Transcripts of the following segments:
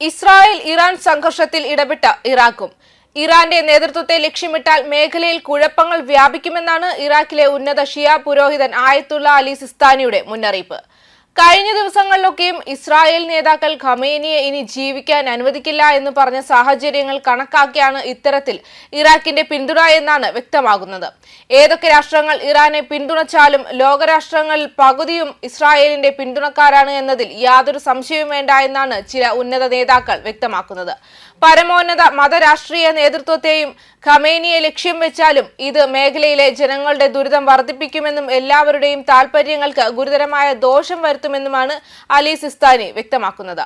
Israel Iran സംഘർഷത്തിൽ ഇടപെട്ട ഇറാഖും. ഇറാന്റെ നേതൃത്വത്തെ ലക്ഷ്യമിട്ടാൽ മേഖലയിൽ കുഴപ്പങ്ങൾ വ്യാപിക്കുമെന്നാണ് ഇറാഖിലെ ഉന്നത ഷിയ പുരോഹിതൻ ആയത്തുള്ള അലി സിസ്താനിയുടെ മുന്നറിയിപ്പ്. കഴിഞ്ഞ ദിവസങ്ങളിലൊക്കെയും ഇസ്രായേൽ നേതാക്കൾ ഖമേനിയെ ഇനി ജീവിക്കാൻ അനുവദിക്കില്ല എന്ന് പറഞ്ഞ സാഹചര്യങ്ങൾ കണക്കാക്കിയാണ് ഇത്തരത്തിൽ ഇറാഖിന്റെ പിന്തുണ എന്നാണ് വ്യക്തമാകുന്നത്. ഏതൊക്കെ രാഷ്ട്രങ്ങൾ ഇറാനെ പിന്തുണച്ചാലും ലോകരാഷ്ട്രങ്ങളിൽ പകുതിയും ഇസ്രായേലിന്റെ പിന്തുണക്കാരാണ് എന്നതിൽ യാതൊരു സംശയവും വേണ്ട എന്നാണ് ചില ഉന്നത നേതാക്കൾ വ്യക്തമാക്കുന്നത്. പരമോന്നത മതരാഷ്ട്രീയ നേതൃത്വത്തെയും ഖമേനിയെ ലക്ഷ്യം വെച്ചാലും ഇത് മേഖലയിലെ ജനങ്ങളുടെ ദുരിതം വർദ്ധിപ്പിക്കുമെന്നും എല്ലാവരുടെയും താൽപര്യങ്ങൾക്ക് ഗുരുതരമായ ദോഷം വരുത്തുമെന്നുമാണ് അലി സിസ്താനി വ്യക്തമാക്കുന്നത്.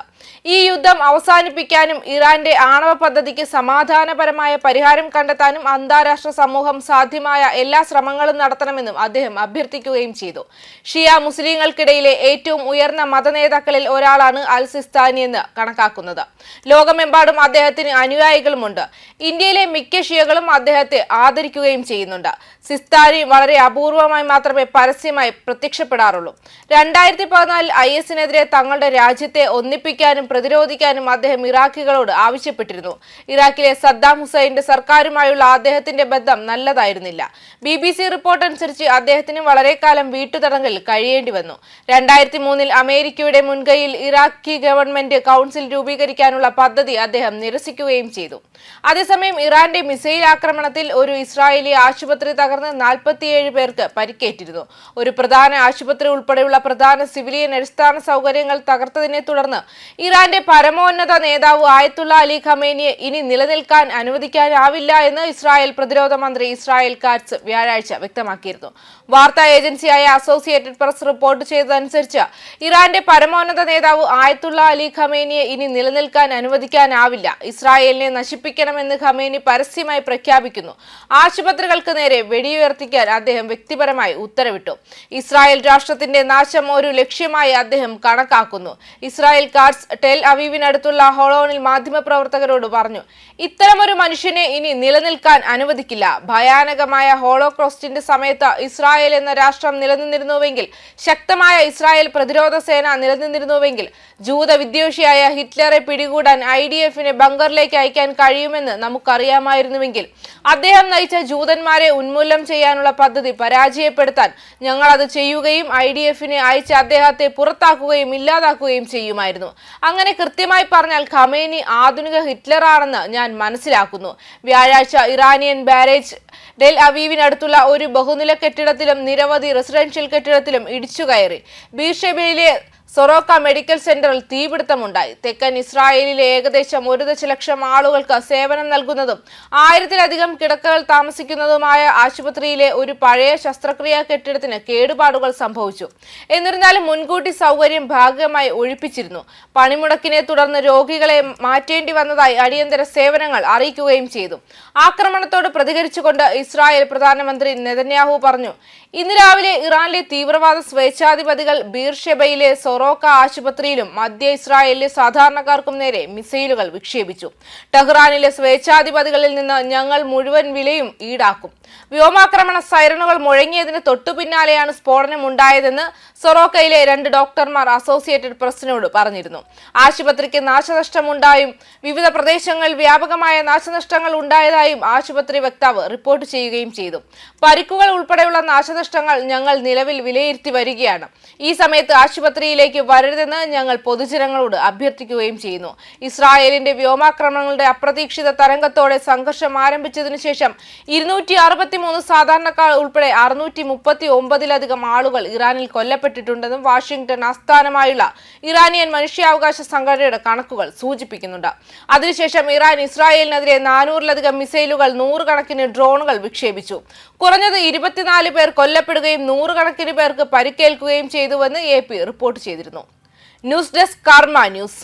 ഈ യുദ്ധം അവസാനിപ്പിക്കാനും ഇറാന്റെ ആണവ പദ്ധതിക്ക് സമാധാനപരമായ പരിഹാരം കണ്ടെത്താനും അന്താരാഷ്ട്ര സമൂഹം സാധ്യമായ എല്ലാ ശ്രമങ്ങളും നടത്തണമെന്നും അദ്ദേഹം അഭ്യർത്ഥിക്കുകയും ചെയ്തു. ഷിയ മുസ്ലിങ്ങൾക്കിടയിലെ ഏറ്റവും ഉയർന്ന മതനേതാക്കളിൽ ഒരാളാണ് അൽ സിസ്താനി എന്ന് കണക്കാക്കുന്നത്. ലോകമെമ്പാടും അദ്ദേഹത്തിന് അനുയായികളുമുണ്ട്. ഇന്ത്യയിലെ മിക്ക ഷിയകളും അദ്ദേഹത്തെ ആദരിക്കുകയും ചെയ്യുന്നുണ്ട്. സിസ്താനി വളരെ അപൂർവമായി മാത്രമേ പരസ്യമായി പ്രത്യക്ഷപ്പെടാറുള്ളൂ. രണ്ടായിരത്തി പതിനാലിൽ ഐ എസിനെതിരെ തങ്ങളുടെ രാജ്യത്തെ ഒന്നിപ്പിക്കാനും പ്രതിരോധിക്കാനും അദ്ദേഹം ഇറാഖികളോട് ആവശ്യപ്പെട്ടിരുന്നു. ഇറാഖിലെ സദ്ദാം ഹുസൈന്റെ സർക്കാരുമായുള്ള അദ്ദേഹത്തിന്റെ ബന്ധം നല്ലതായിരുന്നില്ല. ബി ബി സി റിപ്പോർട്ട് അനുസരിച്ച് അദ്ദേഹത്തിന് വളരെ കാലം വീട്ടുതടങ്കലിൽ കഴിയേണ്ടി വന്നു. രണ്ടായിരത്തി മൂന്നിൽ അമേരിക്കയുടെ മുൻകൈയിൽ ഇറാഖി ഗവൺമെന്റ് കൗൺസിൽ രൂപീകരിക്കാനുള്ള പദ്ധതി അദ്ദേഹം നിരസിക്കുകയും ചെയ്തു. അതേസമയം ഇറാന്റെ മിസൈൽ ആക്രമണത്തിൽ ഒരു ഇസ്രായേലി ആശുപത്രി തകർന്ന് നാൽപ്പത്തിയേഴ് പേർക്ക് പരിക്കേറ്റിരുന്നു. ഒരു പ്രധാന ആശുപത്രി ഉൾപ്പെടെയുള്ള പ്രധാന സിവിലിയൻ അടിസ്ഥാന സൗകര്യങ്ങൾ തകർത്തതിനെ തുടർന്ന് ഇറാന്റെ പരമോന്നത നേതാവ് ആയത്തുള്ള അലി ഖമേനിയെ ഇനി നിലനിൽക്കാൻ അനുവദിക്കാനാവില്ല എന്ന് ഇസ്രായേൽ പ്രതിരോധ മന്ത്രി ഇസ്രായേൽ കാറ്റ്സ് വ്യാഴാഴ്ച വ്യക്തമാക്കിയിരുന്നു. വാർത്താ ഏജൻസിയായ അസോസിയേറ്റഡ് പ്രസ് റിപ്പോർട്ട് ചെയ്തതനുസരിച്ച് ഇറാന്റെ പരമോന്നത നേതാവ് ആയത്തുള്ള അലി ഖമേനിയെ ഇനി നിലനിൽക്കാൻ അനുവദിക്കാനാവില്ല. ഇസ്രായേലിനെ നശിപ്പിക്കണമെന്ന് ഖമേനി പരസ്യമായി പ്രഖ്യാപിക്കുന്നു. ആശുപത്രികൾക്ക് നേരെ വെടിയുയർത്തിക്കാൻ അദ്ദേഹം വ്യക്തിപരമായി ഉത്തരവിട്ടു. ഇസ്രായേൽ രാഷ്ട്രത്തിന്റെ നാശം ഒരു ലക്ഷ്യമായി അദ്ദേഹം കണക്കാക്കുന്നു. ഇസ്രായേൽ കാർഡ്സ് ടെൽ അവീവിനടുത്തുള്ള ഹോളോണിൽ മാധ്യമപ്രവർത്തകരോട് പറഞ്ഞു ഇത്തരമൊരു മനുഷ്യനെ ഇനി നിലനിൽക്കാൻ അനുവദിക്കില്ല. ഭയാനകമായ ഹോളോക്രോസ്റ്റിന്റെ സമയത്ത് ഇസ്രായേൽ എന്ന രാഷ്ട്രം നിലനിന്നിരുന്നുവെങ്കിൽ ശക്തമായ ഇസ്രായേൽ പ്രതിരോധ സേന നിലനിന്നിരുന്നുവെങ്കിൽ ജൂത വിദ്വേഷിയായ ഹിറ്റ്ലറെ പിടികൂടാൻ ഐ ഡി എഫിനെ ബങ്കറിലേക്ക് അയക്കാൻ കഴിയുമെന്ന് നമുക്കറിയാമായിരുന്നുവെങ്കിൽ അദ്ദേഹം നയിച്ച ജൂതന്മാരെ ഉന്മൂലനം ചെയ്യാനുള്ള പദ്ധതി പരാജയപ്പെടുത്താൻ ഞങ്ങൾ അത് ചെയ്യുകയും ഐ ഡി എഫിനെ അയച്ച് അദ്ദേഹത്തെ പുറത്താക്കുകയും ഇല്ലാതാക്കുകയും ചെയ്യുമായിരുന്നു. അങ്ങനെ കൃത്യമായി പറഞ്ഞാൽ ഖമേനി ആധുനിക ഹിറ്റ്ലറാണെന്ന് ഞാൻ മനസ്സിലാക്കുന്നു. വ്യാഴാഴ്ച ഇറാനിയൻ ബാരേജ് ഡെൽ അവീവിനടുത്തുള്ള ഒരു ബഹുനില കെട്ടിടത്തിലും നിരവധി റെസിഡൻഷ്യൽ കെട്ടിടത്തിലും ഇടിച്ചുകയറി ബീർഷെബയിലെ സൊറോക്ക മെഡിക്കൽ സെന്ററിൽ തീപിടുത്തമുണ്ടായി. തെക്കൻ ഇസ്രായേലിലെ ഏകദേശം ഒരു ദശലക്ഷം ആളുകൾക്ക് സേവനം നൽകുന്നതും ആയിരത്തിലധികം കിടക്കകൾ താമസിക്കുന്നതുമായ ആശുപത്രിയിലെ ഒരു പഴയ ശസ്ത്രക്രിയാ കെട്ടിടത്തിന് കേടുപാടുകൾ സംഭവിച്ചു. എന്നിരുന്നാലും മുൻകൂട്ടി സൗകര്യം ഭാഗികമായി ഒഴിപ്പിച്ചിരുന്നു. പണിമുടക്കിനെ തുടർന്ന് രോഗികളെ മാറ്റേണ്ടി വന്നതായി അടിയന്തര സേവനങ്ങൾ അറിയിക്കുകയും ചെയ്തു. ആക്രമണത്തോട് പ്രതികരിച്ചുകൊണ്ട് ഇസ്രായേൽ പ്രധാനമന്ത്രി നെതന്യാഹു പറഞ്ഞു ഇന്ന് രാവിലെ ഇറാനിലെ തീവ്രവാദ സ്വേച്ഛാധിപതികൾ ബീർഷെബയിലെ സൊറോക്ക ആശുപത്രിയിലും മധ്യ ഇസ്രായേലിലെ സാധാരണക്കാർക്കും നേരെ മിസൈലുകൾ വിക്ഷേപിച്ചു. ടെഹ്റാനിലെ സ്വേച്ഛാധിപതികളിൽ നിന്ന് ഞങ്ങൾ മുഴുവൻ വിലയും ഈടാക്കും. വ്യോമാക്രമണ സൈറണുകൾ മുഴങ്ങിയതിന് തൊട്ടുപിന്നാലെയാണ് സ്ഫോടനം ഉണ്ടായതെന്ന് സൊറോക്കയിലെ രണ്ട് ഡോക്ടർമാർ അസോസിയേറ്റഡ് പ്രസിനോട് പറഞ്ഞിരുന്നു. ആശുപത്രിക്ക് നാശനഷ്ടമുണ്ടായും വിവിധ പ്രദേശങ്ങളിൽ വ്യാപകമായ നാശനഷ്ടങ്ങൾ ഉണ്ടായതായും ആശുപത്രി വക്താവ് റിപ്പോർട്ട് ചെയ്യുകയും ചെയ്തു. പരിക്കുകൾ ഉൾപ്പെടെയുള്ള നാശനഷ്ടങ്ങൾ ഞങ്ങൾ നിലവിൽ വിലയിരുത്തി വരികയാണ്. ഈ സമയത്ത് ആശുപത്രിയിലേക്ക് വരരുതെന്ന് ഞങ്ങൾ പൊതുജനങ്ങളോട് അഭ്യർത്ഥിക്കുകയും ചെയ്യുന്നു. ഇസ്രായേലിന്റെ വ്യോമാക്രമണങ്ങളുടെ അപ്രതീക്ഷിത തരംഗത്തോടെ സംഘർഷം ആരംഭിച്ചതിനു ശേഷം ഇരുന്നൂറ്റി അറുപത്തിമൂന്ന് സാധാരണക്കാർ ഉൾപ്പെടെ അറുന്നൂറ്റി മുപ്പത്തി ഒമ്പതിലധികം ആളുകൾ ഇറാനിൽ കൊല്ലപ്പെട്ടിട്ടുണ്ടെന്നും വാഷിംഗ്ടൺ ആസ്ഥാനമായുള്ള ഇറാനിയൻ മനുഷ്യാവകാശ സംഘടനയുടെ കണക്കുകൾ സൂചിപ്പിക്കുന്നുണ്ട്. അതിനുശേഷം ഇറാൻ ഇസ്രായേലിനെതിരെ നാനൂറിലധികം മിസൈലുകൾ നൂറുകണക്കിന് ഡ്രോണുകൾ വിക്ഷേപിച്ചു. കുറഞ്ഞത് ഇരുപത്തിനാല് പേർ കൊല്ലപ്പെടുകയും നൂറുകണക്കിന് പേർക്ക് പരിക്കേൽക്കുകയും ചെയ്തുവെന്ന് എ റിപ്പോർട്ട് ചെയ്തിരുന്നു. News desk Karma news.